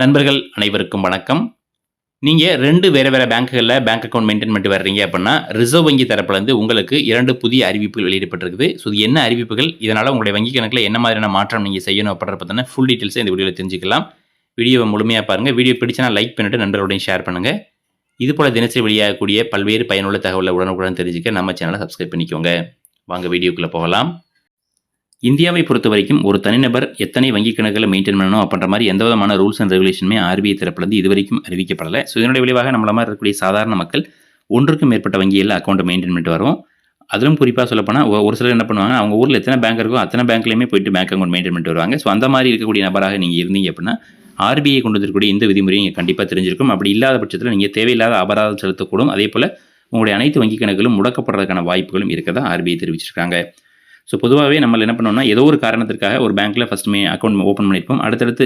நண்பர்கள் அனைவருக்கும் வணக்கம். நீங்கள் ரெண்டு வேறு வேறு பேங்க்குகளில் பேங்க் அக்கௌண்ட் மெயின்டைன் பண்ணிட்டு வர்றீங்க அப்படின்னா ரிசர்வ் வங்கி தரப்புலேருந்து உங்களுக்கு இரண்டு புதிய அறிவிப்புகள் வெளியிடப்பட்டிருக்குது. ஸோ இது என்ன அறிவிப்புகள்? இதனால் உங்களுடைய வங்கி கணக்கில் என்ன மாதிரியான மாற்றம் நீங்கள் செய்யணும் அப்படின்ற பற்றின ஃபுல் டீட்டெயில்ஸை இந்த வீடியோவில் தெரிஞ்சுக்கலாம். வீடியோவை முழுமையாக பாருங்கள் வீடியோ பிடிச்சனா லைக் பண்ணிட்டு நண்பர்களுடையும் ஷேர் பண்ணுங்கள் இது போல் தினசரி வெளியாகக்கூடிய பல்வேறு பயனுள்ள தகவலை உடனுக்குடன் தெரிஞ்சுக்க நம்ம சேனலை சப்ஸ்கிரைப் பண்ணிக்கோங்க. வாங்க வீடியோக்குள்ளே போகலாம். இந்தியாவை பொறுத்த வரைக்கும் ஒரு தனிநபர் எத்தனை வங்கி கணக்குகளை மெயின்டைன் பண்ணணும் அப்படின்ற மாதிரி எந்த விதமான ரூல்ஸ் அண்ட் ரெகுலேஷனுமே ஆர்பிஐ தரப்பிலிருந்து இது வரைக்கும் அறிவிக்கப்படலை. ஸோ இதனுடைய விளைவாக நம்மள மாதிரி இருக்கக்கூடிய சாதாரண மக்கள் ஒன்றுக்கும் மேற்பட்ட வங்கியில் அக்கௌண்ட்டை மெயின்டைன் பண்ணிட்டு வருவோம். அதிலும் குறிப்பாக சொல்லப்போனால் ஒரு சிலர் என்ன பண்ணுவாங்க அவங்க ஊரில் எத்தனை பேங்க் இருக்கோ அத்தனை பேங்க்லையுமே போயிட்டு பேங்க் அக்கௌண்ட் மெயின்டைன் பண்ணிட்டு வருவாங்க. ஸோ அந்த மாதிரி இருக்கக்கூடிய நபராக நீங்கள் இருந்தீங்க அப்படின்னா ஆர்பிஐ கொண்டு வந்திருக்கக்கூடிய இந்த விதிமுறையும் நீங்கள் கண்டிப்பாக தெரிஞ்சிருக்கும். அப்படி இல்லாத பட்சத்தில் நீங்கள் தேவையில்லாத அபராதம் செலுத்தக்கூடும். அதே போல் உங்களுடைய அனைத்து வங்கி கணக்குகளும் முடக்கப்படுறதுக்கான வாய்ப்புகளும் இருக்கதா ஆர்பிஐ தெரிவிச்சிருக்காங்க. ஸோ பொதுவாகவே நம்ம என்ன பண்ணோம்னா ஏதோ ஒரு காரணத்திற்காக ஒரு பேங்க்கில் ஃபஸ்ட் மே அக்கௌண்ட் ஓப்பன் பண்ணியிருப்போம். அடுத்தடுத்து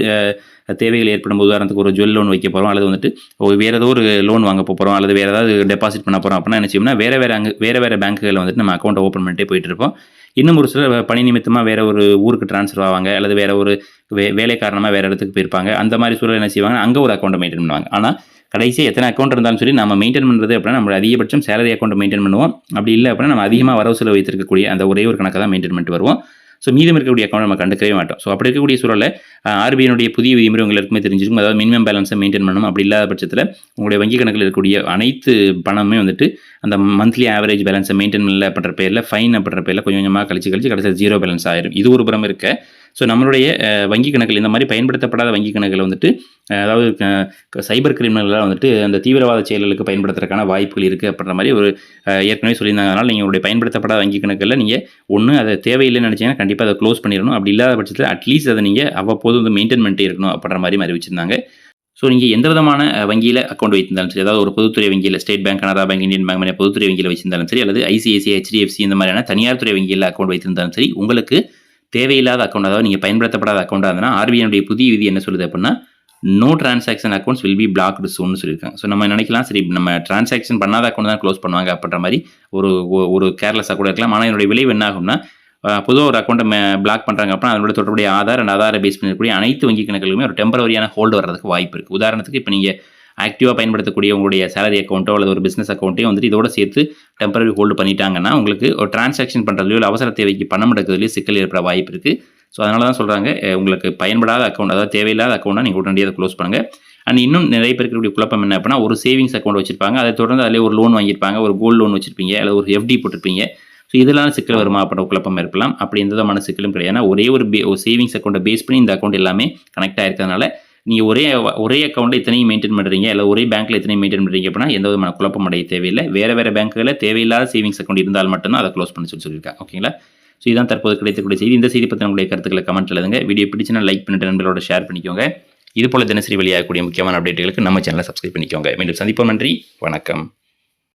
தேவைகள் ஏற்படும் உதாரணத்துக்கு ஒரு ஜுவல் லோன் வைக்க போகிறோம் அல்லது வந்துட்டு ஒரு வேறு ஏதோ ஒரு லோன் வாங்க போகிறோம் அல்லது வேறு ஏதாவது டெபாசிட் பண்ண போகிறோம் அப்படின்னா என்ன செய்யணும்னா வேறு வேறு அங்கே வேறு வேறு பேங்க்குகளில் வந்துட்டு நம்ம அக்கௌண்ட்டை ஓப்பன் பண்ணிட்டே போயிட்டு இருப்போம். இன்னும் ஒரு சிலர் பணி நிமித்தமாக வேறு ஒரு ஊருக்கு ட்ரான்ஸ்ஃபர் ஆவாங்க. அல்லது வேறு ஒரு வே வேலை காரணமாக வேறு இடத்துக்கு போயிருப்பாங்க. அந்த மாதிரி சூழல் என்ன செய்வாங்க அங்கே ஒரு அக்கௌண்ட்டை மெயின்டைன் பண்ணுவாங்க. ஆனால் கடைசியாக எத்தனை அக்கௌண்ட் இருந்தாலும் சரி நம்ம மெயின்டைன் பண்ணுறது அப்படின்னா நம்ம அதிகபட்சம் சேலரி அக்கௌண்ட் மெயின்டைன் பண்ணுவோம். அப்படி இல்லை அப்படின்னா நம்ம அதிகமாக வரவு செலவு வைத்திருக்கக்கூடிய அந்த ஒரே ஒரு கணக்கை தான் மெயின்டைன் பண்ணிட்டு வருவோம். ஸோ மீதம் இருக்கக்கூடிய அக்கௌண்ட் நம்ம கண்டுக்கவே மாட்டோம். ஸோ அப்படி இருக்கக்கூடிய சூழலில் ஆர்பிஐனுடைய புதிய விதிமுறை எல்லாருக்குமே தெரிஞ்சிருக்கும். அதாவது மினிமம் பேலன்ஸை மெயின்டைன் பண்ணணும். அப்படி இல்லாத பட்சத்தில் உங்களுடைய வங்கி கணக்கில் இருக்கக்கூடிய அனைத்து பணமே வந்துட்டு அந்த மந்த்லி ஆவரேஜ் பேலன்ஸை மெயின்டைன் பண்ணல அப்படின்ற பேரில் ஃபைன் அப்படின்ற பேரில் கொஞ்சம் கொஞ்சமாக கழிச்சு கழிச்சு கடைசியில் ஜீரோ பேலன்ஸ் ஆயிரும். இது ஒரு புறம் இருக்க ஸோ நம்மளுடைய வங்கி கணக்கில் இந்த மாதிரி பயன்படுத்தப்படாத வங்கி கணக்கில் வந்துட்டு அதாவது சைபர் கிரிமினல்களாக வந்துட்டு அந்த தீவிரவாத செயல்களுக்கு பயன்படுத்துறதுக்கான வாய்ப்புகள் இருக்குது அப்படின்ற மாதிரி ஒரு ஏற்கனவே சொல்லியிருந்தாங்க. அதனால் நீங்கள் உங்களுடைய பயன்படுத்தப்படாத வங்கி கணக்கில் நீங்கள் ஒன்று அதை தேவையில்லைன்னு நினச்சிங்கன்னா கண்டிப்பாக அதை க்ளோஸ் பண்ணிடணும். அப்படி இல்லாத பட்சத்தில் அட்லீஸ்ட் அதை நீங்கள் அவ்வப்போது வந்து மெயின்டைன் பண்ணிட்டே இருக்கணும் அப்படின்ற மாதிரி அறிவிச்சிருந்தாங்க. ஸோ நீங்கள் எந்த விதமான வங்கியில் அக்கௌண்ட் வைத்திருந்தாலும் சரி அதாவது ஒரு பொதுத்துறை வங்கியில் State Bank Canara Bank Indian Bank மாதிரி பொதுத்துறை வங்கியில் வச்சிருந்தாலும் சரி அல்லது ஐசிஐசிஐ ஹெச்டிஎஃப்சி இந்த மாதிரியான தனியார் துறை வங்கியில் அக்கௌண்ட் வைத்திருந்தாலும் சரி உங்களுக்கு தேவையில்லாத அக்கௌண்ட் அதாவது நீங்கள் பயன்படுத்தப்படாத அக்கௌண்ட்டாக இருந்தால் ஆர்பிஐனுடைய புதிய விதி என்ன சொல்லுது அப்படின்னா no transaction accounts will be blocked சூன்னு சொல்லியிருக்காங்க. ஸோ நம்ம நினைக்கலாம் சரி நம்ம டிரான்சாக்ஷன் பண்ணாத அக்கௌண்ட் தான் க்ளோஸ் பண்ணுவாங்க அப்படின்ற மாதிரி ஒரு ஒரு கேர்லெஸ்ஸாக கூட இருக்கலாம். ஆனால் என்னுடைய விளைவு என்ன ஆகும்னா பொதுவாக ஒரு அக்கௌண்ட்டை பிளாக் பண்ணுறாங்க அப்படின்னா அதனோட தொடர்புடைய ஆதார் அண்ட் ஆதாரை பேஸ் பண்ணக்கூடிய அனைத்து வங்கி கணக்குகளுமே ஒரு டெம்பரவரியான ஹோல்டு வர்றதுக்கு வாய்ப்பு இருக்குது உதாரணத்துக்கு இப்போ நீங்கள் ஆக்டிவாக பயன்படுத்தக்கூடிய உங்களுடைய சேலரி அக்கௌண்ட்டோ அல்லது ஒரு பிஸ்னஸ் அக்கௌண்ட்டையும் வந்துட்டு இதோட சேர்த்து டெம்பரரி ஹோல்டு பண்ணிட்டாங்கன்னா உங்களுக்கு ஒரு டிரான்சாக்ஷன் பண்ணுறதுலையோ இல்லை அவசர தேவைக்கு பணம் எடுக்கிறதுலையோ சிக்கல் ஏற்பட வாய்ப்பு இருக்குது ஸோ அதனால தான் சொல்கிறாங்க உங்களுக்கு பயன்படாத அக்கௌண்ட் அதாவது தேவையில்லாத அக்கௌண்ட்டாக நீங்கள் உடனடியாக க்ளோஸ் பண்ணுங்கள் அண்ட் இன்னும் நிறைய பேருக்கு இருக்கக்கூடிய குழப்பம் என்ன அப்படின்னா ஒரு சேவிங்ஸ் அக்கௌண்ட் வச்சிருப்பாங்க அதை தொடர்ந்து அதிலே ஒரு லோன் வாங்கியிருப்பாங்க ஒரு கோல்டு லோன் வச்சிருப்பீங்க அல்லது ஒரு எஃப்டி போட்டிருப்பீங்க. ஸோ இதெல்லாம் சிக்கல் வருமா அப்படின்ற குழப்பம் இருக்கலாம். அப்படி எந்த விதமான சிக்கலும் கிடையாது. ஏன்னா ஒரே ஒரு பே ஒரு சேவிங்ஸ் அக்கௌண்ட்டை பேஸ் பண்ணி இந்த அக்கௌண்ட் எல்லாமே கனெக்ட் ஆயிருக்கிறதுனால நீங்கள் ஒரே ஒரே அக்கௌண்ட்டில் இத்தனையும் மெயின்டைன் பண்ணுறீங்க இல்லை ஒரே பேங்க்கில் இத்தனையும் மெயின்டைன் பண்ணுறீங்க அப்படின்னா எந்த விதமான குழப்பம் அடைய தேவையில்லை. வேறு வேறு பேங்க்குகளில் தேவையில்லாத சேவிங்ஸ் அக்கௌண்ட் இருந்தால் மட்டும்தான் அதை க்ளோஸ் பண்ண சொல்லி சொல்லியிருக்கேன் ஓகேங்களா ஸோ இதுதான் தற்போது கிடைக்கக்கூடிய செய்தி. இந்த செய்தி பற்றி உங்களுடைய கருத்துக்களை கமெண்ட் எழுதுங்க. வீடியோ பிடிச்சினா லைக் பண்ணிட்டு நண்பர்களோட ஷேர் பண்ணிக்கோங்க. இது போல தினசரி வெளியாகக்கூடிய முக்கியமான அப்டேட்டுகளுக்கு நம்ம சேனலை சப்ஸ்கிரைப் பண்ணிக்கோங்க. மீண்டும் சந்திப்போம். நன்றி. வணக்கம்.